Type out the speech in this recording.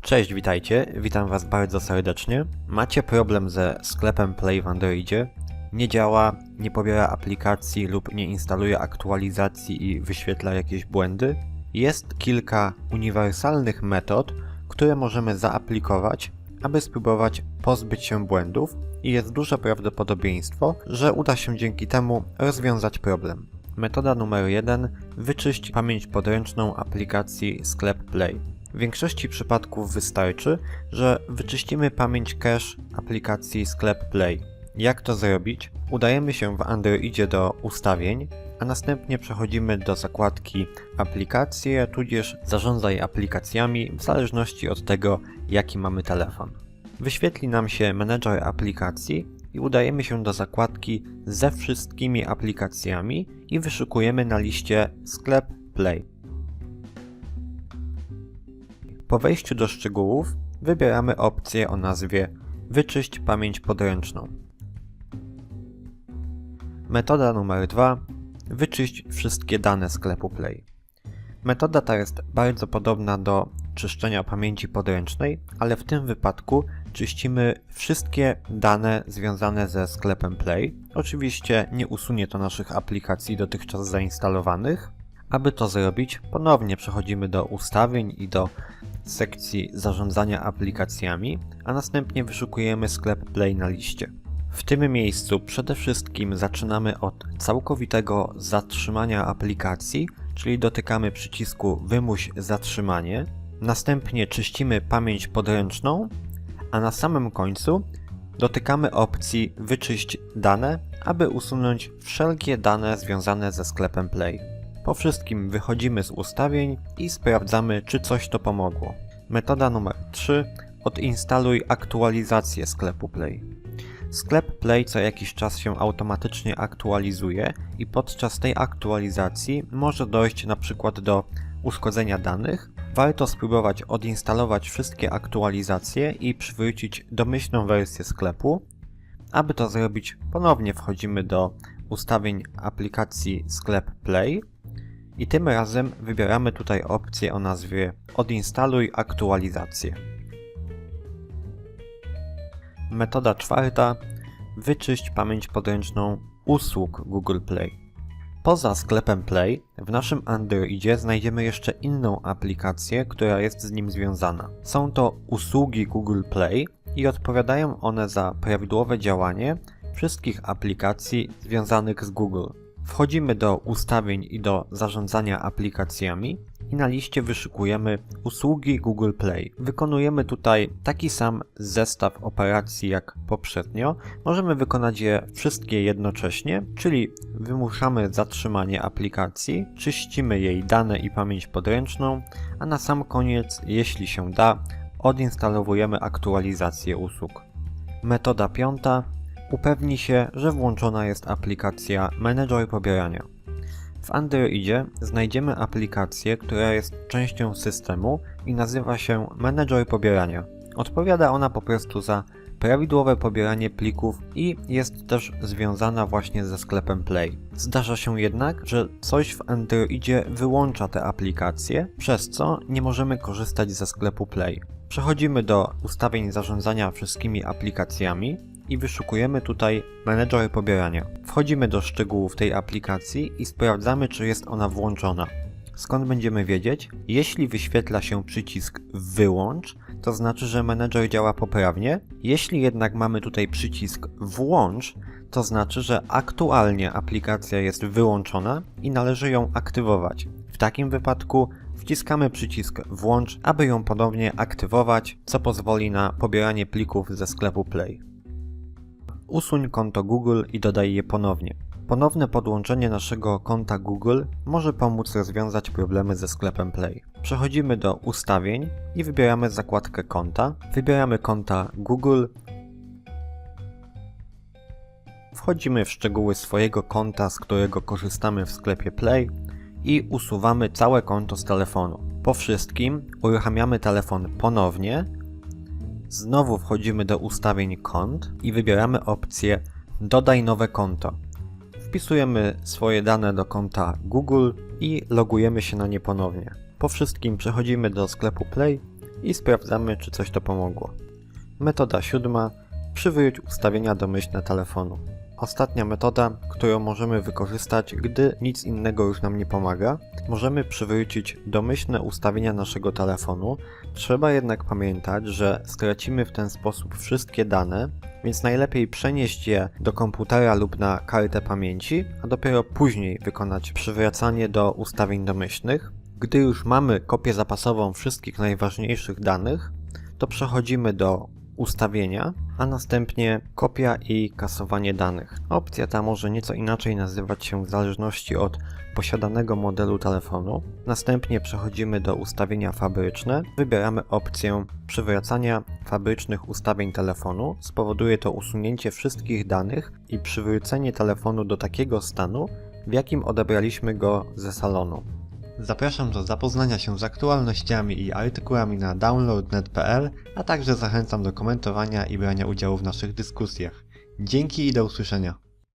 Cześć, witajcie. Witam Was bardzo serdecznie. Macie problem ze sklepem Play w Androidzie? Nie działa, nie pobiera aplikacji lub nie instaluje aktualizacji i wyświetla jakieś błędy? Jest kilka uniwersalnych metod, które możemy zaaplikować, aby spróbować pozbyć się błędów i jest duże prawdopodobieństwo, że uda się dzięki temu rozwiązać problem. Metoda numer 1. Wyczyść pamięć podręczną aplikacji Sklep Play. W większości przypadków wystarczy, że wyczyścimy pamięć cache aplikacji Sklep Play. Jak to zrobić? Udajemy się w Androidzie do ustawień, a następnie przechodzimy do zakładki aplikacje, tudzież zarządzaj aplikacjami w zależności od tego, jaki mamy telefon. Wyświetli nam się menedżer aplikacji i udajemy się do zakładki ze wszystkimi aplikacjami i wyszukujemy na liście sklep Play. Po wejściu do szczegółów wybieramy opcję o nazwie Wyczyść pamięć podręczną. Metoda numer 2. Wyczyść wszystkie dane sklepu Play. Metoda ta jest bardzo podobna do czyszczenia pamięci podręcznej, ale w tym wypadku czyścimy wszystkie dane związane ze sklepem Play. Oczywiście nie usunie to naszych aplikacji dotychczas zainstalowanych. Aby to zrobić, ponownie przechodzimy do ustawień i do sekcji zarządzania aplikacjami, a następnie wyszukujemy sklep Play na liście. W tym miejscu przede wszystkim zaczynamy od całkowitego zatrzymania aplikacji, czyli dotykamy przycisku Wymuś zatrzymanie, następnie czyścimy pamięć podręczną, a na samym końcu dotykamy opcji Wyczyść dane, aby usunąć wszelkie dane związane ze sklepem Play. Po wszystkim wychodzimy z ustawień i sprawdzamy, czy coś to pomogło. Metoda numer 3. Odinstaluj aktualizację sklepu Play. Sklep Play co jakiś czas się automatycznie aktualizuje i podczas tej aktualizacji może dojść przykład do uszkodzenia danych. Warto spróbować odinstalować wszystkie aktualizacje i przywrócić domyślną wersję sklepu. Aby to zrobić, ponownie wchodzimy do ustawień aplikacji Sklep Play i tym razem wybieramy tutaj opcję o nazwie Odinstaluj aktualizację. Metoda czwarta. Wyczyść pamięć podręczną usług Google Play. Poza sklepem Play w naszym Androidzie znajdziemy jeszcze inną aplikację, która jest z nim związana. Są to usługi Google Play i odpowiadają one za prawidłowe działanie wszystkich aplikacji związanych z Google. Wchodzimy do ustawień i do zarządzania aplikacjami i na liście wyszukujemy usługi Google Play. Wykonujemy tutaj taki sam zestaw operacji jak poprzednio. Możemy wykonać je wszystkie jednocześnie, czyli wymuszamy zatrzymanie aplikacji, czyścimy jej dane i pamięć podręczną, a na sam koniec, jeśli się da, odinstalowujemy aktualizację usług. Metoda piąta Upewnij się, że włączona jest aplikacja Manager pobierania. W Androidzie znajdziemy aplikację, która jest częścią systemu i nazywa się Manager pobierania. Odpowiada ona po prostu za prawidłowe pobieranie plików i jest też związana właśnie ze sklepem Play. Zdarza się jednak, że coś w Androidzie wyłącza te aplikacje, przez co nie możemy korzystać ze sklepu Play. Przechodzimy do ustawień zarządzania wszystkimi aplikacjami i wyszukujemy tutaj menedżer pobierania. Wchodzimy do szczegółów tej aplikacji i sprawdzamy, czy jest ona włączona. Skąd będziemy wiedzieć? Jeśli wyświetla się przycisk wyłącz, to znaczy, że menedżer działa poprawnie. Jeśli jednak mamy tutaj przycisk włącz, to znaczy, że aktualnie aplikacja jest wyłączona i należy ją aktywować. W takim wypadku wciskamy przycisk włącz, aby ją ponownie aktywować, co pozwoli na pobieranie plików ze sklepu Play. Usuń konto Google i dodaj je ponownie. Ponowne podłączenie naszego konta Google może pomóc rozwiązać problemy ze sklepem Play. Przechodzimy do ustawień i wybieramy zakładkę konta. Wybieramy konta Google. Wchodzimy w szczegóły swojego konta, z którego korzystamy w sklepie Play i usuwamy całe konto z telefonu. Po wszystkim uruchamiamy telefon ponownie Znowu wchodzimy do ustawień kont i wybieramy opcję Dodaj nowe konto. Wpisujemy swoje dane do konta Google i logujemy się na nie ponownie. Po wszystkim przechodzimy do sklepu Play i sprawdzamy, czy coś to pomogło. Metoda siódma. Przywróć ustawienia domyślne telefonu. Ostatnia metoda, którą możemy wykorzystać, gdy nic innego już nam nie pomaga, możemy przywrócić domyślne ustawienia naszego telefonu. Trzeba jednak pamiętać, że stracimy w ten sposób wszystkie dane, więc najlepiej przenieść je do komputera lub na kartę pamięci, a dopiero później wykonać przywracanie do ustawień domyślnych. Gdy już mamy kopię zapasową wszystkich najważniejszych danych, to przechodzimy do ustawienia, a następnie kopia i kasowanie danych. Opcja ta może nieco inaczej nazywać się w zależności od posiadanego modelu telefonu. Następnie przechodzimy do ustawienia fabryczne. Wybieramy opcję przywracania fabrycznych ustawień telefonu. Spowoduje to usunięcie wszystkich danych i przywrócenie telefonu do takiego stanu, w jakim odebraliśmy go ze salonu. Zapraszam do zapoznania się z aktualnościami i artykułami na download.net.pl, a także zachęcam do komentowania i brania udziału w naszych dyskusjach. Dzięki i do usłyszenia.